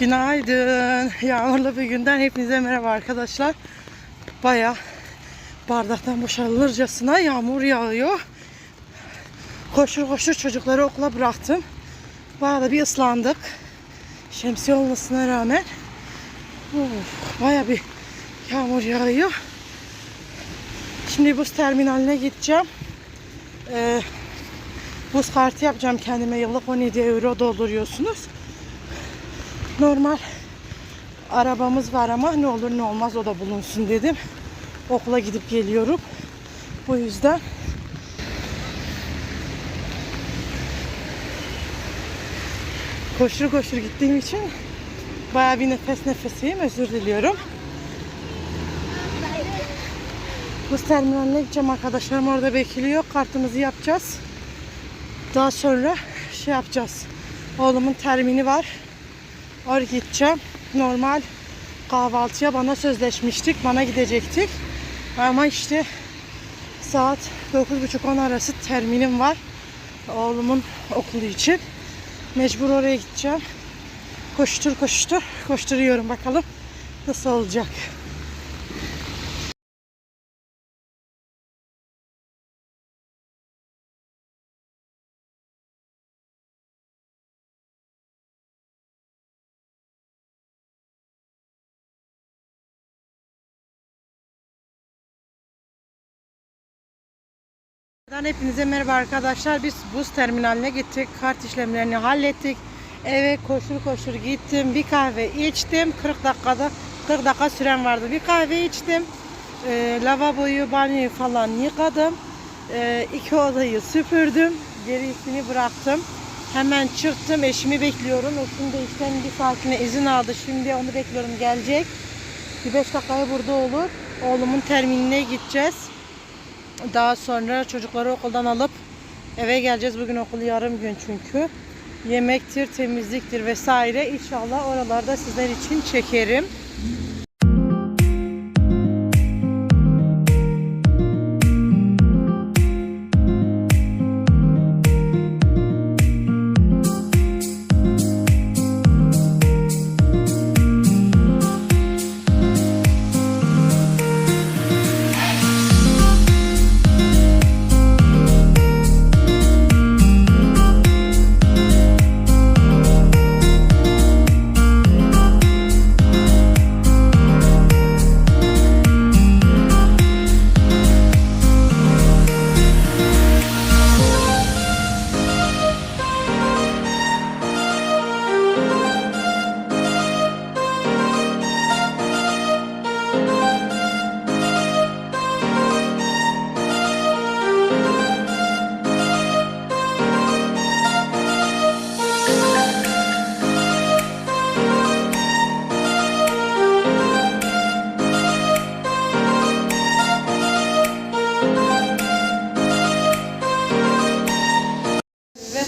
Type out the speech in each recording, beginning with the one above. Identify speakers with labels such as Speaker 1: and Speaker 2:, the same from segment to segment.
Speaker 1: Günaydın. Yağmurlu bir günden hepinize merhaba arkadaşlar. Baya bardaktan boşalırcasına yağmur yağıyor. Koşur koşur çocukları okula bıraktım. Baya da bir ıslandık. Şemsiye olmasına rağmen. Baya bir yağmur yağıyor. Şimdi buz terminaline gideceğim. Ee, buz kartı yapacağım kendime. Yıllık 17 euro dolduruyorsunuz. Normal arabamız var ama ne olur ne olmaz o da bulunsun dedim. Okula gidip geliyorum. Bu yüzden koşur koşur gittiğim için bayağı bir nefes nefeseyim. Özür diliyorum. Buz terminaline gideceğim arkadaşlarım orada bekliyor. Kartımızı yapacağız. Daha sonra şey yapacağız. Oğlumun termini var. Oraya gideceğim. Normal kahvaltıya bana sözleşmiştik. Bana gidecektik. Ama işte saat 9.30-10 arası terminim var. Oğlumun okulu için. Mecbur oraya gideceğim. Koştur koştur. Koşturuyorum bakalım nasıl olacak. Hepinize merhaba arkadaşlar. Biz buz terminaline gittik. Kart işlemlerini hallettik. Eve koşur koşur gittim. Bir kahve içtim. 40 dakikada 40 dakika süren vardı. Bir kahve içtim. Ee, lavaboyu, banyoyu falan yıkadım. Ee, iki odayı süpürdüm. Gerisini bıraktım. Hemen çıktım. Eşimi bekliyorum. Eşim de işten bir saatine izin aldı. Şimdi onu bekliyorum. Gelecek. Bir 5 dakikaya burada olur. Oğlumun terminine gideceğiz. Daha sonra çocukları okuldan alıp eve geleceğiz. Bugün okul yarım gün çünkü. Yemektir, temizliktir vesaire. İnşallah oralarda sizler için çekerim.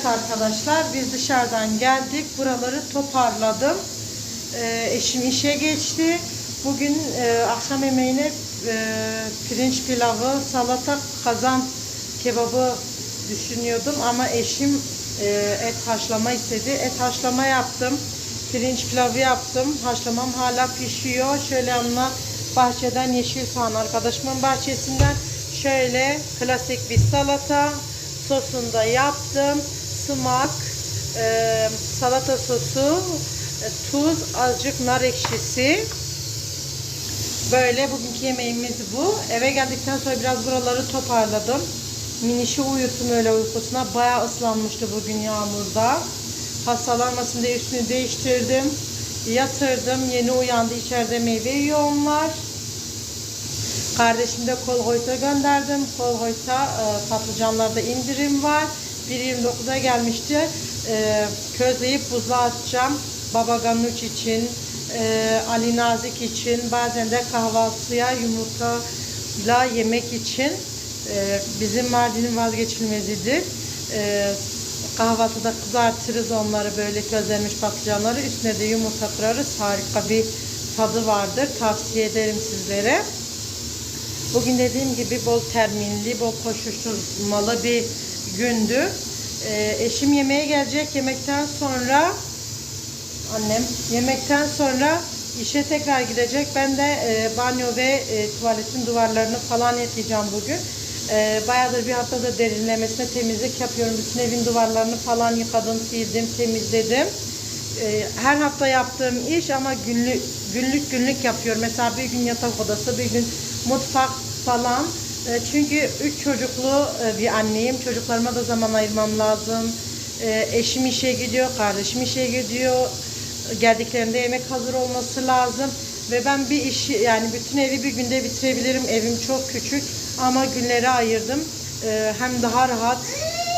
Speaker 1: Arkadaşlar biz dışarıdan geldik. Buraları toparladım. Ee, eşim işe geçti. Bugün e, akşam yemeğine e, pirinç pilavı, salata, kazan kebabı düşünüyordum ama eşim e, et haşlama istedi. Et haşlama yaptım. Pirinç pilavı yaptım. Haşlamam hala pişiyor. Şöyle yanına bahçeden yeşil soğan arkadaşımın bahçesinden şöyle klasik bir salata sosunu da yaptım. Sımak, e, salata sosu, e, tuz, azıcık nar ekşisi. Böyle bugünkü yemeğimiz bu. Eve geldikten sonra biraz buraları toparladım. Minişi uyuttum öyle uykusuna. Bayağı ıslanmıştı bugün yağmurda. Hastalanmasın diye üstünü değiştirdim. Yatırdım. Yeni uyandı. İçeride meyve yiyor onlar. Kardeşim de Kolhoyt'a gönderdim. Kolhoyt'a e, patlıcanlarda indirim var. 1.29'a gelmişti. E, közleyip buzluğa atacağım. Baba Ganuç için, e, Ali Nazik için, bazen de kahvaltıya yumurtayla yemek için. E, bizim Mardin'in vazgeçilmezidir. E, kahvaltıda kızartırız onları böyle közlenmiş patlıcanları. Üstüne de yumurta kırarız. Harika bir tadı vardır. Tavsiye ederim sizlere. Bugün dediğim gibi bol terminli, bol koşuşturmalı bir gündü. Ee, eşim yemeğe gelecek. Yemekten sonra Annem yemekten sonra işe tekrar gidecek. Ben de e, banyo ve e, tuvaletin duvarlarını falan ekleyeceğim bugün. E, bayağıdır bir haftada derinlemesine temizlik yapıyorum. Bütün evin duvarlarını falan yıkadım, sildim, temizledim. E, her hafta yaptığım iş ama günlük günlük günlük yapıyorum. Mesela bir gün yatak odası, bir gün mutfak falan. E, çünkü üç çocuklu e, bir anneyim. Çocuklarıma da zaman ayırmam lazım. E, eşim işe gidiyor, kardeşim işe gidiyor. Geldiklerinde yemek hazır olması lazım. Ve ben bir işi yani bütün evi bir günde bitirebilirim. Evim çok küçük ama günleri ayırdım. Hem daha rahat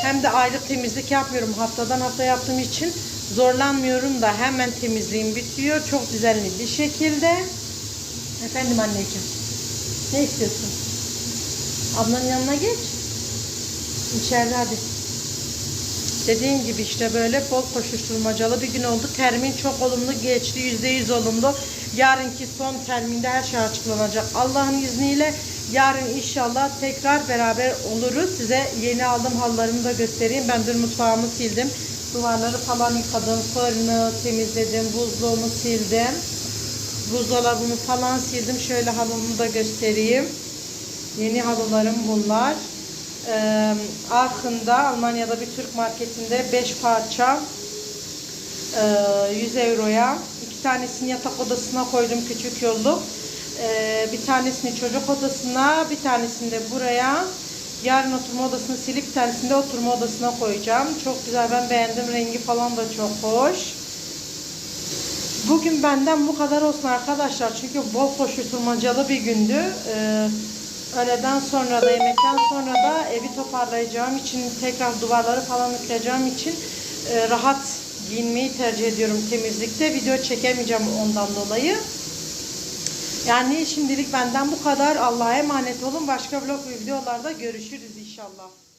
Speaker 1: hem de aylık temizlik yapmıyorum. Haftadan hafta yaptığım için zorlanmıyorum da hemen temizliğim bitiyor. Çok düzenli bir şekilde. Efendim anneciğim. Ne istiyorsun? Ablanın yanına geç. İçeride hadi. Dediğim gibi işte böyle bol koşuşturmacalı bir gün oldu. Termin çok olumlu geçti. Yüzde yüz olumlu. Yarınki son terminde her şey açıklanacak. Allah'ın izniyle yarın inşallah tekrar beraber oluruz. Size yeni aldığım hallarımı da göstereyim. Ben dün mutfağımı sildim. Duvarları falan yıkadım. Fırını temizledim. Buzluğumu sildim. Buzdolabımı falan sildim. Şöyle halımı da göstereyim. Yeni halılarım bunlar. Ee, Aachen'da Almanya'da bir Türk marketinde 5 parça e, 100 euroya. iki tanesini yatak odasına koydum küçük yolluk. Ee, bir tanesini çocuk odasına, bir tanesini de buraya. Yarın oturma odasını silip bir tanesini de oturma odasına koyacağım. Çok güzel ben beğendim. Rengi falan da çok hoş. Bugün benden bu kadar olsun arkadaşlar. Çünkü bol koşuşturmacalı bir gündü. Ee, öğleden sonra da yemekten sonra da evi toparlayacağım için tekrar duvarları falan yıkayacağım için e, rahat giyinmeyi tercih ediyorum temizlikte. Video çekemeyeceğim ondan dolayı. Yani şimdilik benden bu kadar. Allah'a emanet olun. Başka vlog videolarda görüşürüz inşallah.